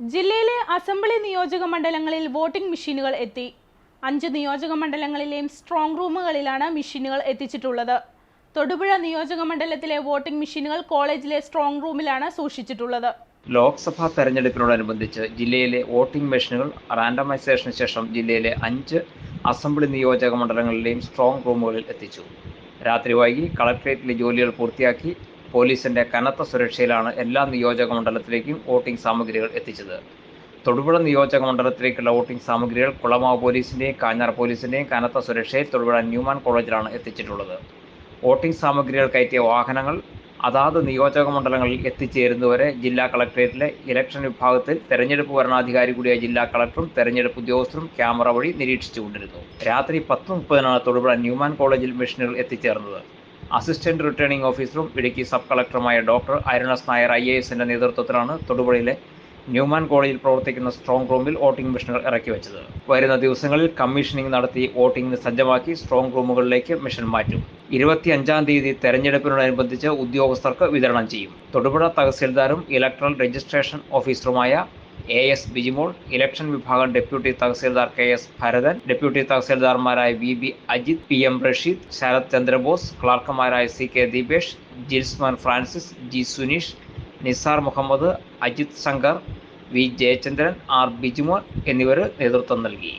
ജില്ലയിലെ അസംബ്ലി നിയോജക മണ്ഡലങ്ങളിൽ വോട്ടിംഗ് മെഷീനുകൾ എത്തി. അഞ്ച് നിയോജക മണ്ഡലങ്ങളിലെയും സ്ട്രോങ് റൂമുകളിലാണ് മെഷീനുകൾ എത്തിച്ചിട്ടുള്ളത്. തൊടുപുഴ നിയോജക മണ്ഡലത്തിലെ വോട്ടിംഗ് മെഷീനുകൾ കോളേജിലെ സ്ട്രോങ് റൂമിലാണ് സൂക്ഷിച്ചിട്ടുള്ളത്. ലോക്സഭാ തെരഞ്ഞെടുപ്പിനോടനുബന്ധിച്ച് ജില്ലയിലെ വോട്ടിംഗ് മെഷീനുകൾ റാൻഡമൈസേഷന് ശേഷം ജില്ലയിലെ അഞ്ച് അസംബ്ലി നിയോജക മണ്ഡലങ്ങളിലെയും സ്ട്രോങ് റൂമുകളിൽ എത്തിച്ചു. രാത്രി വൈകി കളക്ട്രേറ്റിലെ ജോലികൾ പൂർത്തിയാക്കി പോലീസിന്റെ കനത്ത സുരക്ഷയിലാണ് എല്ലാ നിയോജക മണ്ഡലത്തിലേക്കും വോട്ടിംഗ് സാമഗ്രികൾ എത്തിച്ചത്. തൊടുപുഴ നിയോജക മണ്ഡലത്തിലേക്കുള്ള വോട്ടിംഗ് സാമഗ്രികൾ കുളമാവ് പോലീസിന്റെയും കാഞ്ഞാർ പോലീസിന്റെയും കനത്ത സുരക്ഷയിൽ തൊടുപുഴ ന്യൂമാൻ കോളേജിലാണ് എത്തിച്ചിട്ടുള്ളത്. വോട്ടിംഗ് സാമഗ്രികൾ കയറ്റിയ വാഹനങ്ങൾ അതാത് നിയോജക മണ്ഡലങ്ങളിൽ എത്തിച്ചേരുന്നവരെ ജില്ലാ കളക്ടറേറ്റിലെ ഇലക്ഷൻ വിഭാഗത്തിൽ തെരഞ്ഞെടുപ്പ് വരണാധികാരി കൂടിയ ജില്ലാ കളക്ടറും തെരഞ്ഞെടുപ്പ് ഉദ്യോഗസ്ഥരും ക്യാമറ വഴി നിരീക്ഷിച്ചുകൊണ്ടിരുന്നു. രാത്രി പത്ത് മുപ്പതിനാണ് തൊടുപുഴ ന്യൂമാൻ കോളേജിൽ മെഷീനുകൾ എത്തിച്ചേർന്നത്. അസിസ്റ്റന്റ് റിട്ടേണിംഗ് ഓഫീസറും Idukki sub കളക്ടറുമായ doctor Arun S Nair I A എസിന്റെ നേതൃത്വത്തിലാണ് തൊടുപുഴയിലെ ന്യൂമാൻ കോളേജിൽ പ്രവർത്തിക്കുന്ന സ്ട്രോങ് റൂമിൽ വോട്ടിംഗ് മെഷീനുകൾ ഇറക്കി വെച്ചത്. വരുന്ന ദിവസങ്ങളിൽ കമ്മീഷനിംഗ് നടത്തി വോട്ടിംഗിന് സജ്ജമാക്കി സ്ട്രോങ് റൂമുകളിലേക്ക് മെഷീൻ മാറ്റും. ഇരുപത്തി അഞ്ചാം തീയതി തെരഞ്ഞെടുപ്പിനോടനുബന്ധിച്ച് ഉദ്യോഗസ്ഥർക്ക് വിതരണം ചെയ്യും. തൊടുപുഴ തഹസിൽദാരും ഇലക്ട്രൽ രജിസ്ട്രേഷൻ ഓഫീസറുമായ എ എസ് ബിജിമോൾ ഇലക്ഷൻ വിഭാഗം deputy tahsildar K S Bharathan deputy തഹസിൽദാർമാരായ V B Ajith P M Rasheed Sarath Chandrabose ക്ലാർക്കുമാരായ C K Deepesh Jilsman Francis G Suneesh Nisar Muhammad Ajith Shankar V Jayachandran R Bijimon എന്നിവർ നേതൃത്വം നൽകി.